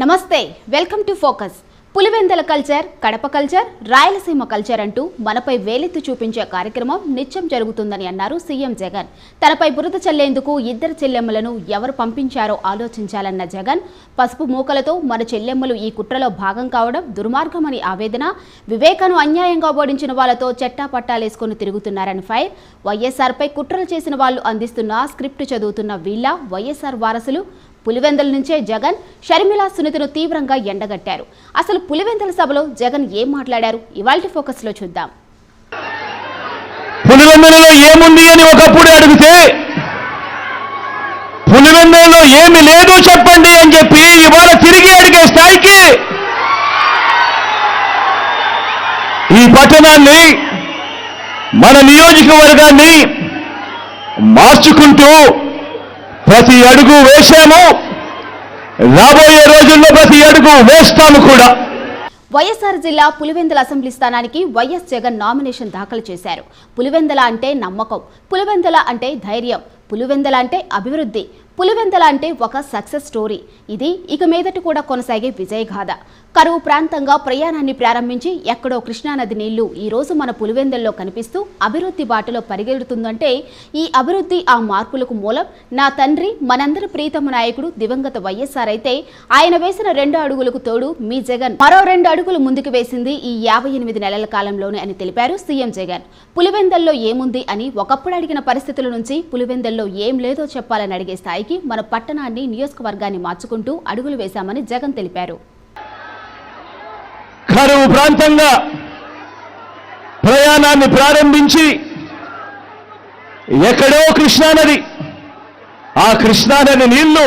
నమస్తే welcome to focus. Pulivendula culture Kadapa culture Rayalaseema culture అంటూ మనపై వేలెత్తి చూపించే కార్యక్రమం నిత్యం జరుగుతుందని అన్నారు సీఎం జగన్. తనపై బురద చల్లేందుకు ఇద్దరు చెల్లెమ్మలను ఎవరు పంపించారో ఆలోచించాలన్న జగన్. పసుపు మూకలతో మన చెల్లెమ్మలు ఈ కుట్రలో భాగం కావడం దుర్మార్గమని ఆవేదన. వివేకను అన్యాయంగా ఓడించిన వాళ్ళతో చెట్టా పట్టాలేసుకుని తిరుగుతున్నారని ఫైర్. వైఎస్ఆర్పై కుట్రలు చేసిన వాళ్ళు అందిస్తున్న స్క్రిప్ట్ చదువుతున్న వీళ్ళ వైఎస్ఆర్ వారసులు పులివెందల నుంచే జగన్ షర్మిల సునీతను తీవ్రంగా ఎండగట్టారు. అసలు పులివెందల సభలో జగన్ ఏం మాట్లాడారు? ఇవాల్టి ఫోకస్లో చూద్దాం. పులివెందలలో ఏముంది అని ఒకప్పుడు అడిగితే పులివెందలలో ఏమి లేదు చెప్పండి అని చెప్పి ఇవాళ తిరిగి అడిగే స్థాయికి ఈ పట్టణాన్ని మన నియోజకవర్గాన్ని మార్చుకుంటూ ప్రతి అడుగు వేశాము. రాబోయే రోజుల్లో ప్రతి అడుగు వేస్తాము కూడా. వైఎస్ఆర్ జిల్లా పులివెందుల అసెంబ్లీ స్థానానికి వైఎస్ జగన్ నామినేషన్ దాఖలు చేశారు. పులివెందుల అంటే నమ్మకం పులివెందల అంటే ధైర్యం పులివెందుల అంటే అభివృద్ధి పులివెందల అంటే ఒక సక్సెస్ స్టోరీ. ఇది ఇక మీదట కూడా కొనసాగే విజయగాథ కరువు ప్రాంతంగా ప్రయాణాన్ని ప్రారంభించి ఎక్కడో కృష్ణానది నీళ్ళు ఈ రోజు మన పులివెందల్లో కనిపిస్తూ అభివృద్ధి బాటలో పరిగెడుతుందంటే ఈ అభివృద్ధి ఆ మార్పులకు మూలం నా తండ్రి మనందరి ప్రీతమ నాయకుడు దివంగత వైఎస్ఆర్ అయితే ఆయన వేసిన రెండు అడుగులకు తోడు మీ జగన్ మరో రెండు అడుగులు ముందుకు వేసింది ఈ యాభై ఎనిమిది నెలల కాలంలోనే అని తెలిపారు సీఎం జగన్. పులివెందల్లో ఏముంది అని ఒకప్పుడు అడిగిన పరిస్థితుల నుంచి పులివెందల్లో ఏం లేదో చెప్పాలని అడిగే స్థాయికి మన పట్టణాన్ని నియోజకవర్గాన్ని మార్చుకుంటూ అడుగులు వేశామని జగన్ తెలిపారు. కరువు ప్రాంతంగా ప్రయాణాన్ని ప్రారంభించి ఎక్కడో కృష్ణానది ఆ కృష్ణానది నీళ్ళు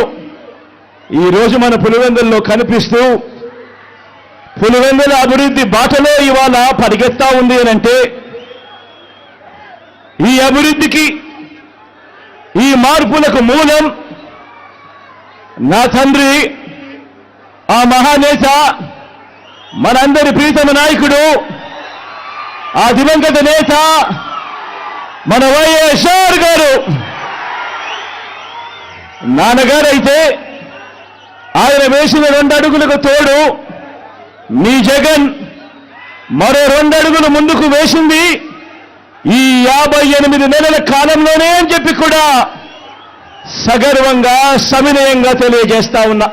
ఈరోజు మన పులివెందుల్లో కనిపిస్తూ పులివెందుల అభివృద్ధి బాటలో ఇవాళ పరిగెత్తా ఉంది అంటే ఈ అభివృద్ధికి ఈ మార్పులకు మూలం నా తండ్రి ఆ మహానేత మనందరి ప్రీతమ నాయకుడు ఆ దివంగత నేత మన వైఎస్ఆర్ గారు. నాన్నగారైతే ఆయన వేసిన రెండు అడుగులకు తోడు మీ జగన్ మరో రెండు అడుగులు ముందుకు వేసింది ఈ యాభై ఎనిమిది నెలల కాలంలోనే అని చెప్పి కూడా సగర్వంగా సవినయంగా తెలియజేస్తా ఉన్నా.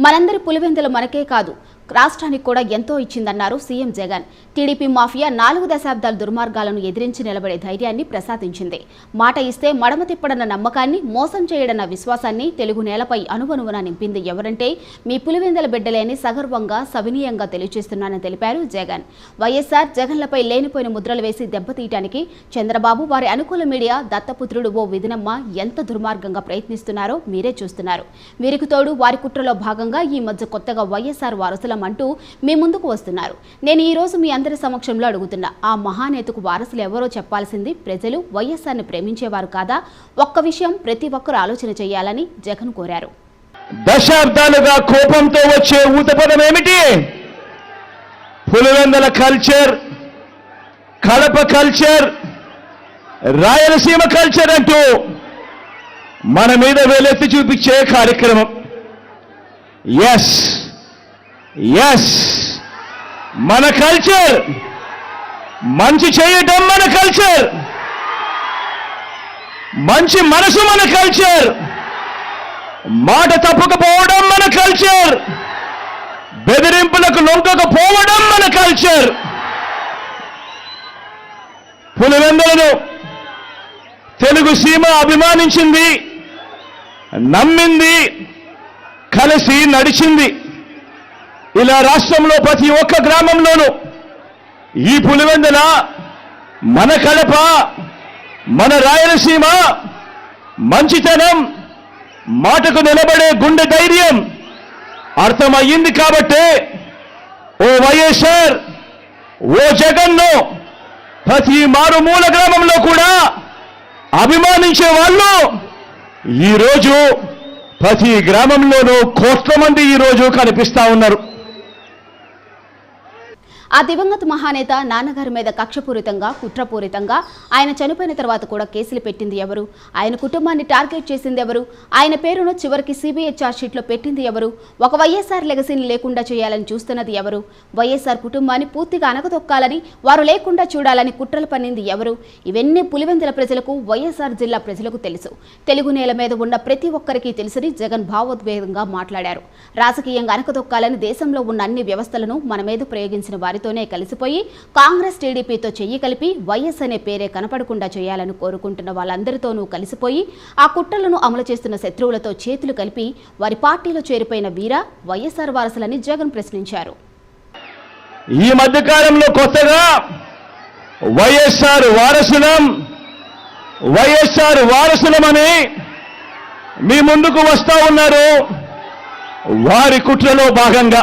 మనందరి పులివెందులు మనకే కాదు. రాష్ట్రానికి కూడా ఎంతో ఇచ్చిందన్నారు సీఎం జగన్. టీడీపీ మాఫియా నాలుగు దశాబ్దాల దుర్మార్గాలను ఎదిరించి నిలబడే ధైర్యాన్ని ప్రసాదించింది. మాట ఇస్తే మడమ తిప్పడన్న నమ్మకాన్ని మోసం చేయడన్న విశ్వాసాన్ని తెలుగు నేలపై అనువనువున నింపింది ఎవరంటే మీ పులివెందల బిడ్డలేని సగర్వంగా సవినీయంగా తెలియజేస్తున్నానని తెలిపారు జగన్. వైఎస్ఆర్ జగన్లపై లేనిపోయిన ముద్రలు వేసి దెబ్బతీయటానికి చంద్రబాబు వారి అనుకూల మీడియా దత్తపుత్రుడు ఓ విధినమ్మ ఎంత దుర్మార్గంగా ప్రయత్నిస్తున్నారో మీరే చూస్తున్నారు. వీరికి తోడు వారి కుట్రలో భాగంగా ఈ మధ్య కొత్తగా వైఎస్ఆర్ వారసులం అంటూ మీ ముందుకు వస్తున్నారు. నేను ఈ రోజు మీ అందరి సమక్షంలో అడుగుతున్నా ఆ మహానేతకు వారసులు ఎవరో చెప్పాల్సింది ప్రజలు వైఎస్ఆర్ని ప్రేమించేవారు కాదా? ఒక్క విషయం ప్రతి ఒక్కరు ఆలోచన చేయాలని జగన్ కోరారు. దశాబ్దాలుగా కోపంతో వచ్చే ఊతపదం ఏమిటి? Pulivendula culture Kadapa culture Rayalaseema culture అంటూ మన మీద వేలెత్తి చూపించే కార్యక్రమం. ఎస్ ఎస్ మన కల్చర్ మంచి చేయటం మన కల్చర్ మంచి మనసు మన కల్చర్ మాట తప్పకపోవడం మన కల్చర్ బెదిరింపులకు లొంకకపోవడం మన కల్చర్ పులివెందులను తెలుగు సీమ అభిమానించింది నమ్మింది కలిసి నడిచింది. ఇలా రాష్ట్రంలో ప్రతి ఒక్క గ్రామంలోనూ ఈ పులివెందుల మన కడప మన రాయలసీమ మంచితనం మాటకు నిలబడే గుండె ధైర్యం అర్థమయ్యింది కాబట్టే ఓ వైఎస్ఆర్ ఓ జగన్ను ప్రతి మారుమూల గ్రామంలో కూడా అభిమానించే వాళ్ళు ఈరోజు ప్రతి గ్రామంలోనూ కోట్ల మంది ఈరోజు కనిపిస్తా ఉన్నారు. ఆ దివంగత మహానేత నాన్నగారి మీద కక్షపూరితంగా కుట్రపూరితంగా ఆయన చనిపోయిన తర్వాత కూడా కేసులు పెట్టింది ఎవరు? ఆయన కుటుంబాన్ని టార్గెట్ చేసింది ఎవరు? ఆయన పేరును చివరికి సిబిఐ ఛార్జ్షీట్లో పెట్టింది ఎవరు? ఒక వైఎస్ఆర్ లెగసీని లేకుండా చేయాలని చూస్తున్నది ఎవరు? వైఎస్ఆర్ కుటుంబాన్ని పూర్తిగా అనగదొక్కాలని వారు లేకుండా చూడాలని కుట్రలు పన్నింది ఎవరు? ఇవన్నీ పులివెందుల ప్రజలకు వైఎస్ఆర్ జిల్లా ప్రజలకు తెలుసు. తెలుగు నేల మీద ఉన్న ప్రతి ఒక్కరికి తెలుసని జగన్ భావోద్వేగంగా మాట్లాడారు. రాజకీయంగా అనకదొక్కాలని దేశంలో ఉన్న అన్ని వ్యవస్థలను మన మీద ప్రయోగించిన వారితోనే కలిసిపోయి కాంగ్రెస్ టీడీపీతో చెయ్యి కలిపి వైఎస్ అనే పేరే కనపడకుండా చేయాలని కోరుకుంటున్న వాళ్ళందరితోనూ కలిసిపోయి ఆ కుట్రలను అమలు చేస్తున్న శత్రువులతో చేతులు కలిపి వారి పార్టీలో చేరిపోయిన వీర వైఎస్ఆర్ వారసులని జగన్ ప్రశ్నించారు. ఈ మధ్యకాలంలో కొత్తగా వైఎస్ఆర్ వారసులం వైఎస్ఆర్ వారసులమని మీ ముందుకు వస్తా ఉన్నారు. వారి కుట్రలో భాగంగా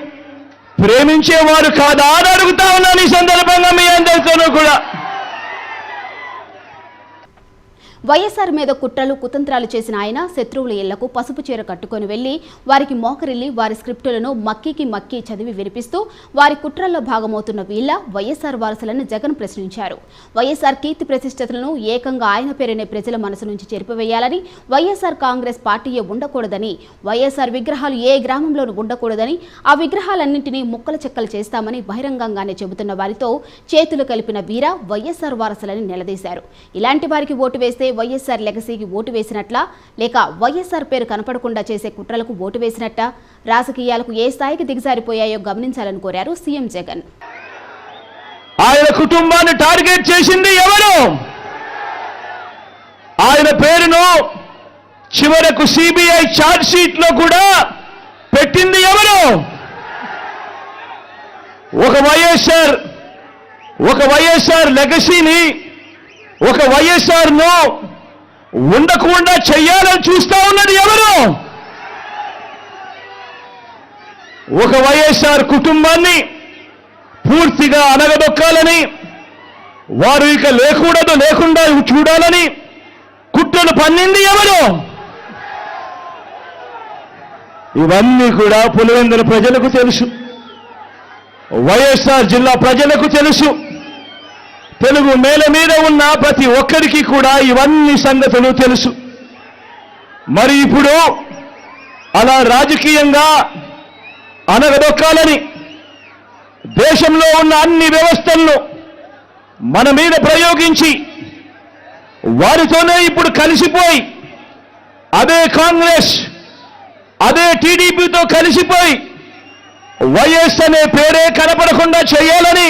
ప్రేమించేవారు కాదా అని అడుగుతా ఉన్నాను ఈ సందర్భంగా మీ అందరితోనూ కూడా. వైఎస్ఆర్ మీద కుట్రలు కుతంత్రాలు చేసిన ఆయన శత్రువుల ఇళ్ళకు పసుపు చీర కట్టుకొని వెళ్ళి వారికి మోకరిల్లి వారి స్క్రిప్టులను మక్కికి మక్కి చదివి వినిపిస్తూ వారి కుట్రల్లో భాగమవుతున్న వీళ్ళ వైఎస్ఆర్ వారసులను జగన్ ప్రశ్నించారు. వైఎస్ఆర్ కీర్తి ప్రతిష్టతలను ఏకంగా ఆయన పేరునే ప్రజల మనసు నుంచి చెరిపివేయాలని వైఎస్ఆర్ కాంగ్రెస్ పార్టీయే ఉండకూడదని వైఎస్ఆర్ విగ్రహాలు ఏ గ్రామంలోనూ ఉండకూడదని ఆ విగ్రహాలన్నింటినీ ముక్కలు చెక్కలు చేస్తామని బహిరంగంగానే చెబుతున్న వారితో చేతులు కలిపిన వీర వైఎస్ఆర్ వారసులని నిలదీశారు. ఇలాంటి వారికి ఓటు వేస్తే వైఎస్ఆర్ లెగసీకి ఓటు వేసినట్లా లేక వైఎస్ఆర్ పేరు కనపడకుండా చేసే కుట్రలకు ఓటు వేసినట్ట? రాజకీయాలకు ఏ స్థాయికి దిగజారిపోయాయో గమనించాలని కోరారు సీఎం జగన్. ఆయన కుటుంబాన్ని టార్గెట్ చేసింది ఎవరు? ఆయన పేరును చివరకు సిబిఐ ఛార్జ్ షీట్లో కూడా పెట్టింది ఎవరు? ఒక వైఎస్ఆర్ ఒక వైఎస్ఆర్ లెగసీని ఒక వైఎస్ఆర్ను ఉండకుండా చెయ్యాలని చూస్తా ఉన్నది ఎవరు? ఒక వైఎస్ఆర్ కుటుంబాన్ని పూర్తిగా అనగదొక్కాలని వారు ఇక లేకూడదు లేకుండా చూడాలని కుట్రలు పన్నింది ఎవరు? ఇవన్నీ కూడా పులివెందుల ప్రజలకు తెలుసు. వైఎస్ఆర్ జిల్లా ప్రజలకు తెలుసు. తెలుగు నేల మీద ఉన్న ప్రతి ఒక్కరికి కూడా ఇవన్నీ సంగతులు తెలుసు. మరి ఇప్పుడు అలా రాజకీయంగా అనగదొక్కాలని దేశంలో ఉన్న అన్ని వ్యవస్థలను మన మీద ప్రయోగించి వారితోనే ఇప్పుడు కలిసిపోయి అదే కాంగ్రెస్ అదే టీడీపీతో కలిసిపోయి వైఎస్ అనే పేరే కనపడకుండా చేయాలని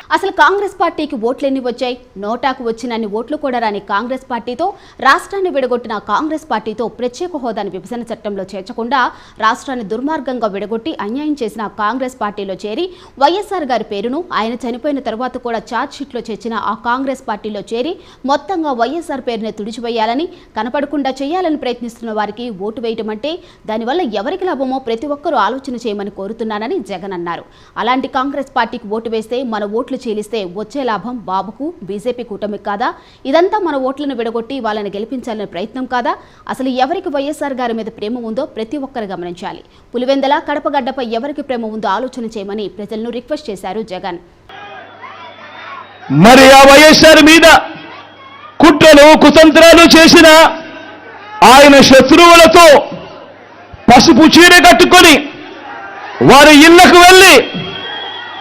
అసలు కాంగ్రెస్ పార్టీకి ఓట్లు ఎన్ని వచ్చాయి. నోటాకు వచ్చినన్ని ఓట్లు కూడా రాని కాంగ్రెస్ పార్టీతో రాష్ట్రాన్ని విడగొట్టిన కాంగ్రెస్ పార్టీతో ప్రత్యేక హోదాను విభజన చట్టంలో చేర్చకుండా రాష్ట్రాన్ని దుర్మార్గంగా విడగొట్టి అన్యాయం చేసిన కాంగ్రెస్ పార్టీలో చేరి వైఎస్ఆర్ గారి పేరును ఆయన చనిపోయిన తర్వాత కూడా ఛార్జ్ షీట్లో చేర్చిన ఆ కాంగ్రెస్ పార్టీలో చేరి మొత్తంగా వైఎస్ఆర్ పేరునే తుడిచివేయాలని కనపడకుండా చేయాలని ప్రయత్నిస్తున్న వారికి ఓటు వేయటం అంటే దానివల్ల ఎవరికి లాభమో ప్రతి ఒక్కరూ ఆలోచన చేయమని కోరుతున్నానని జగన్ అన్నారు. అలాంటి కాంగ్రెస్ పార్టీకి ఓటు వేస్తే మన ఓట్లు చీలిస్తే వచ్చే లాభం బాబుకు బీజేపీ కూటమి కాదా? ఇదంతా మన ఓట్లను విడగొట్టి వాళ్ళని గెలిపించాలనే ప్రయత్నం కాదా? అసలు ఎవరికి వైఎస్ఆర్ గారి మీద ప్రేమ ఉందో ప్రతి ఒక్కరు గమనించాలి. పులివెందల కడపగడ్డపై ఎవరికి ప్రేమ ఉందో ఆలోచన చేయమని ప్రజలను రిక్వెస్ట్ చేశారు జగన్. మరి ఆ వైఎస్ఆర్ మీద కుట్రలు కుతంత్రాలు చేసిన ఆయన శత్రువులతో పసుపు చీర కట్టుకొని వారి ఇళ్ళకు వెళ్ళి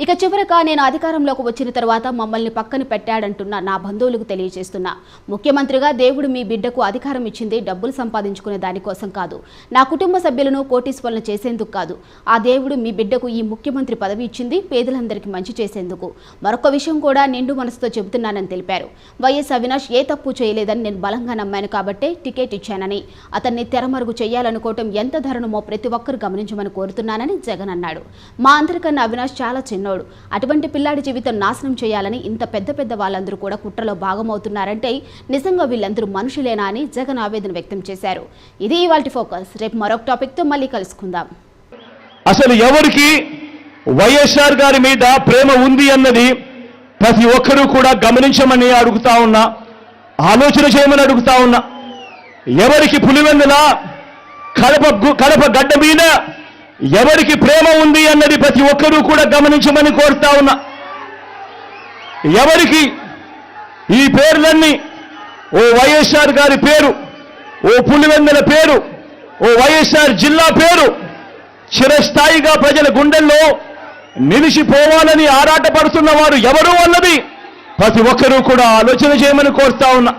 ఇక చివరగా నేను అధికారంలోకి వచ్చిన తర్వాత మమ్మల్ని పక్కన పెట్టాడంటున్న నా బంధువులకు తెలియజేస్తున్నా. ముఖ్యమంత్రిగా దేవుడు మీ బిడ్డకు అధికారం ఇచ్చింది డబ్బులు సంపాదించుకునే దానికోసం కాదు. నా కుటుంబ సభ్యులను కోటీశ్వరులను చేసేందుకు కాదు. ఆ దేవుడు మీ బిడ్డకు ఈ ముఖ్యమంత్రి పదవి ఇచ్చింది పేదలందరికీ మంచి చేసేందుకు. మరొక విషయం కూడా నిండు మనసుతో చెబుతున్నానని తెలిపారు. వైఎస్ అవినాష్ ఏ తప్పు చేయలేదని నేను బలంగా నమ్మాను కాబట్టే టికెట్ ఇచ్చానని. అతన్ని తెరమరుగు చేయాలనుకోవటం ఎంత ధరణమో ప్రతి ఒక్కరు గమనించమని కోరుతున్నానని జగన్ అన్నాడు. మా అందరికన్నా అవినాష్ చాలా చిన్నోడు అటువంటి పిల్లాడి జీవితం నాశనం చేయాలని ఇంత పెద్ద పెద్ద వాళ్ళందరూ కూడా కుట్రలో భాగమవుతున్నారంటే నిజంగా వీళ్ళందరూ మనుషులేనా అని జగన్ ఆవేదన వ్యక్తం చేశారు. ఇది ఇవాల్టి ఫోకస్. రేపు మరొక టాపిక్తో మళ్ళీ కలుసుకుందాం. అసలు ఎవరికి వైఎస్ఆర్ గారి మీద ప్రేమ ఉంది అన్నది ప్రతి ఒక్కరూ కూడా గమనించమని అడుగుతా ఉన్నా ఆలోచన చేయమని అడుగుతా ఉన్నా. ఎవరికి పులివెందుల కడప కడప గడ్డ మీద ఎవరికి ప్రేమ ఉంది అన్నది ప్రతి ఒక్కరూ కూడా గమనించమని కోరుతా ఉన్నా. ఎవరికి ఈ పేర్లన్నీ ఓ వైఎస్ఆర్ గారి పేరు ఓ పులివెందుల పేరు ఓ వైఎస్ఆర్ జిల్లా పేరు చిరస్థాయిగా ప్రజల గుండెల్లో నిలిచిపోవాలని ఆరాటపడుతున్న వారు ఎవరు అన్నది ప్రతి ఒక్కరూ కూడా ఆలోచన చేయమని కోరుతా ఉన్నా.